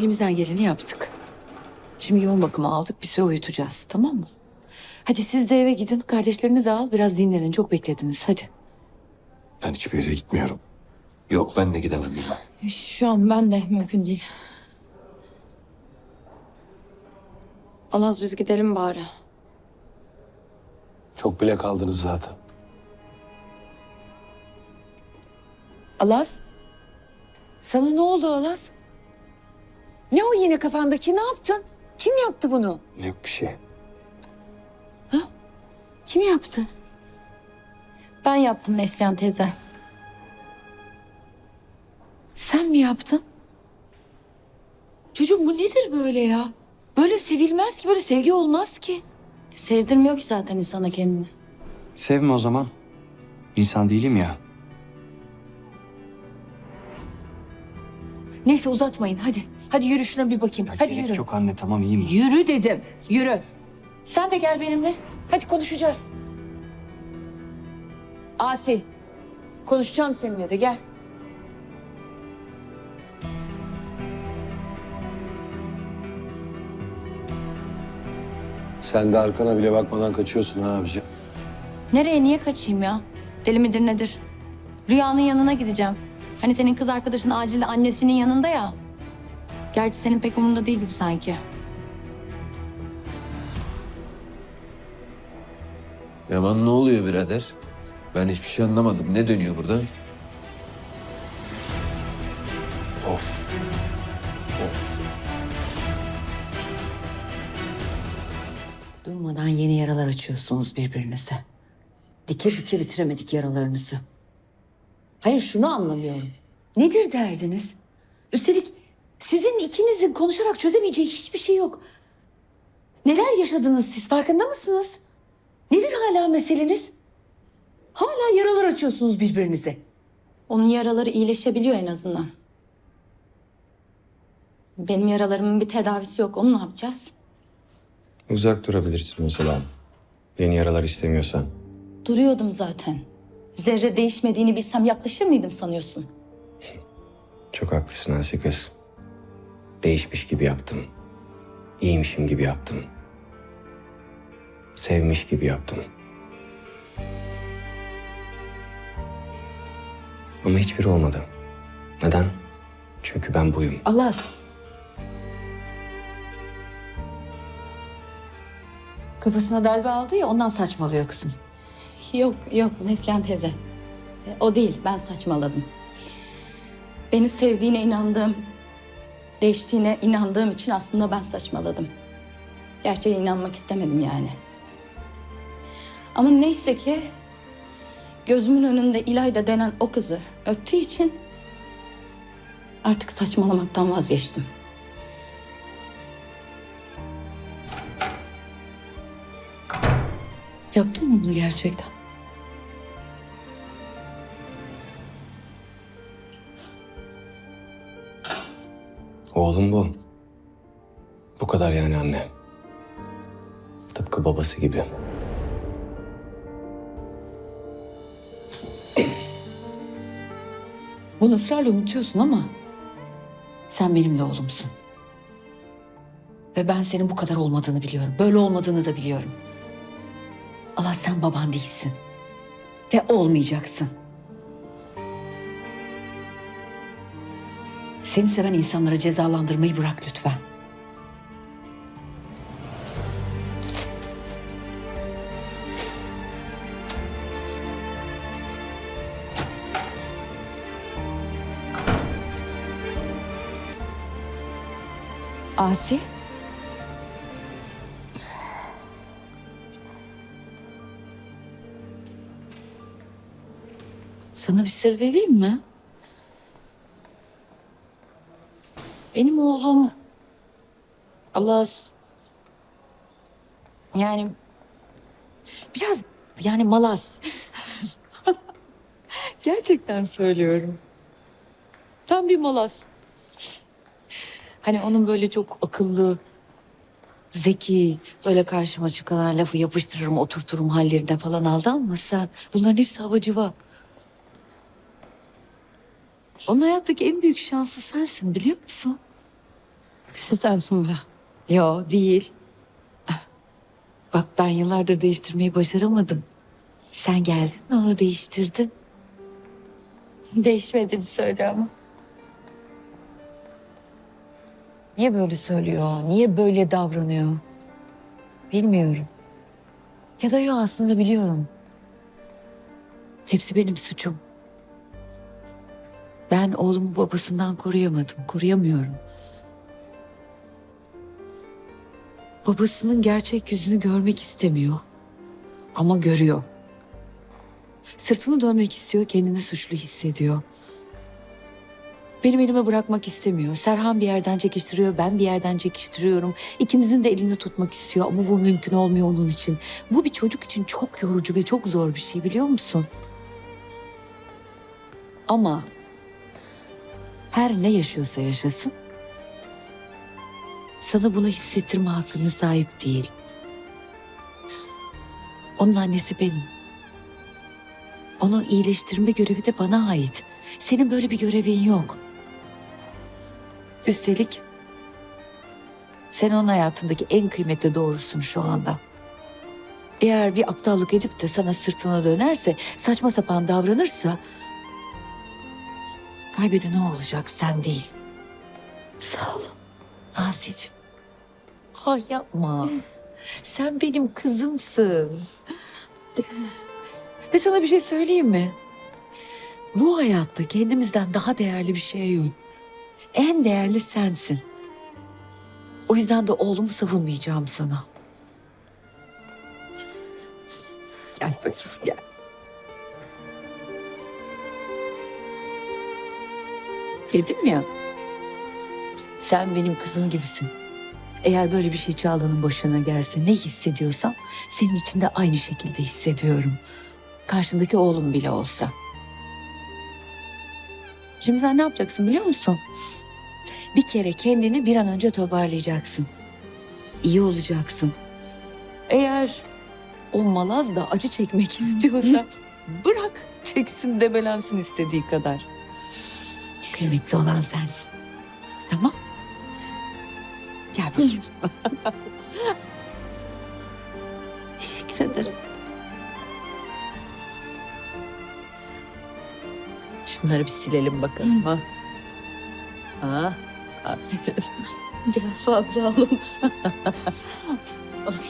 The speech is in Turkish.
elimizden geleni yaptık. Şimdi yoğun bakıma aldık bir süre uyutacağız tamam mı? Hadi siz de eve gidin kardeşlerini de al biraz dinlenin çok beklediniz hadi. Ben hiçbir yere gitmiyorum. Yok ben de gidemem ya. Şu an ben de mümkün değil. Alaz biz gidelim bari. Çok bile kaldınız zaten. Alaz? Sana ne oldu Alaz? Ne o yine kafandaki ne yaptın? Kim yaptı bunu? Yok bir şey. Kim yaptı? Ben yaptım Neslihan teyze. Sen mi yaptın? Çocuğum bu nedir böyle ya? Böyle sevilmez ki, böyle sevgi olmaz ki. Sevdirmiyor ki zaten insana kendini. Sevme o zaman. İnsan değilim ya. Neyse uzatmayın hadi. Hadi yürü şuna bir bakayım. Ya hadi gerek yürü. yok anne tamam iyi mi? Yürü dedim. Yürü. Sen de gel benimle. Hadi konuşacağız. Asi. Konuşacağım seninle de gel. Sen de arkana bile bakmadan kaçıyorsun ha abicim. Nereye niye kaçayım ya? Deli midir nedir? Rüyanın yanına gideceğim. Hani senin kız arkadaşın acilde annesinin yanında ya. Gerçi senin pek umurunda değil gibi sanki. Yaman ne oluyor birader? Ben hiçbir şey anlamadım. Ne dönüyor burada? Of. Durmadan yeni yaralar açıyorsunuz birbirinize. Dike dike bitiremedik yaralarınızı. Hayır şunu anlamıyorum. Nedir derdiniz? Üstelik sizin ikinizin konuşarak çözemeyeceği hiçbir şey yok. Neler yaşadınız siz farkında mısınız? Nedir hala meseleniz? Hala yaralar açıyorsunuz birbirinize. Onun yaraları iyileşebiliyor en azından. Benim yaralarımın bir tedavisi yok. Onu ne yapacağız? Uzak durabilirsin mesela. Yeni yaralar istemiyorsan. Duruyordum zaten. Zerre değişmediğini bilsem yaklaşır mıydım sanıyorsun? Çok haklısın Asi kız. Değişmiş gibi yaptım. İyiymişim gibi yaptım. Sevmiş gibi yaptım. Ama hiçbiri olmadı. Neden? Çünkü ben buyum. Allah. Kafasına darbe aldı ya ondan saçmalıyor kızım. Yok yok Neslihan teyze. E, O değil ben saçmaladım. Beni sevdiğine inandığım, değiştiğine inandığım için aslında ben saçmaladım. Gerçeğe inanmak istemedim yani. Ama neyse ki gözümün önünde İlayda denen o kızı öptüğü için artık saçmalamaktan vazgeçtim. Yaptın mı bunu gerçekten? Oğlum bu. Bu kadar yani anne. Tıpkı babası gibi. Bunu ısrarla unutuyorsun ama sen benim de oğlumsun. Ve ben senin bu kadar olmadığını biliyorum. Böyle olmadığını da biliyorum. Allah sen baban değilsin. Ve olmayacaksın. Seni seven insanlara cezalandırmayı bırak lütfen. Asi? Sana bir sır vereyim mi? Benim oğlum Alas yani biraz yani malas. Gerçekten söylüyorum. Tam bir malas. Hani onun böyle çok akıllı, zeki, böyle karşıma çıkan lafı yapıştırırım, oturturum hallerine falan aldanma sen. Bunların hepsi havacıva. Onun hayattaki en büyük şansı sensin biliyor musun? Sizden sonra. Yo değil. Bak ben yıllardır değiştirmeyi başaramadım. Sen geldin onu değiştirdin. Değişmediğini söyle ama. Niye böyle söylüyor? Niye böyle davranıyor? Bilmiyorum. Ya da yo aslında biliyorum. Hepsi benim suçum. Ben oğlumu babasından koruyamadım, koruyamıyorum. Babasının gerçek yüzünü görmek istemiyor. Ama görüyor. Sırtını dönmek istiyor, kendini suçlu hissediyor. Benim elime bırakmak istemiyor. Serhan bir yerden çekiştiriyor, ben bir yerden çekiştiriyorum. İkimizin de elini tutmak istiyor ama bu mümkün olmuyor onun için. Bu bir çocuk için çok yorucu ve çok zor bir şey biliyor musun? Ama her ne yaşıyorsa yaşasın sana bunu hissettirme hakkına sahip değil. Onun annesi benim. Onun iyileştirme görevi de bana ait. Senin böyle bir görevin yok. Üstelik sen onun hayatındaki en kıymetli doğrusun şu anda. Eğer bir aptallık edip de sana sırtına dönerse, saçma sapan davranırsa... Kaybeden o olacak, sen değil. Sağ ol. Asiye'cim. Ay yapma. Sen benim kızımsın. Ve sana bir şey söyleyeyim mi? Bu hayatta kendimizden daha değerli bir şey yok. En değerli sensin. O yüzden de oğlumu savunmayacağım sana. Gel bakayım Dedim ya. Sen benim kızım gibisin. Eğer böyle bir şey Çağla'nın başına gelse ne hissediyorsam senin için de aynı şekilde hissediyorum. Karşındaki oğlum bile olsa. Şimdi sen ne yapacaksın biliyor musun? Bir kere kendini bir an önce toparlayacaksın. İyi olacaksın. Eğer o malaz da acı çekmek istiyorsa bırak çeksin debelensin istediği kadar. Kıymetli olan sensin. Tamam? Gel bakayım. Teşekkür ederim. Şunları bir silelim bakalım ha. Ha? Aferin. Biraz fazla alınmış.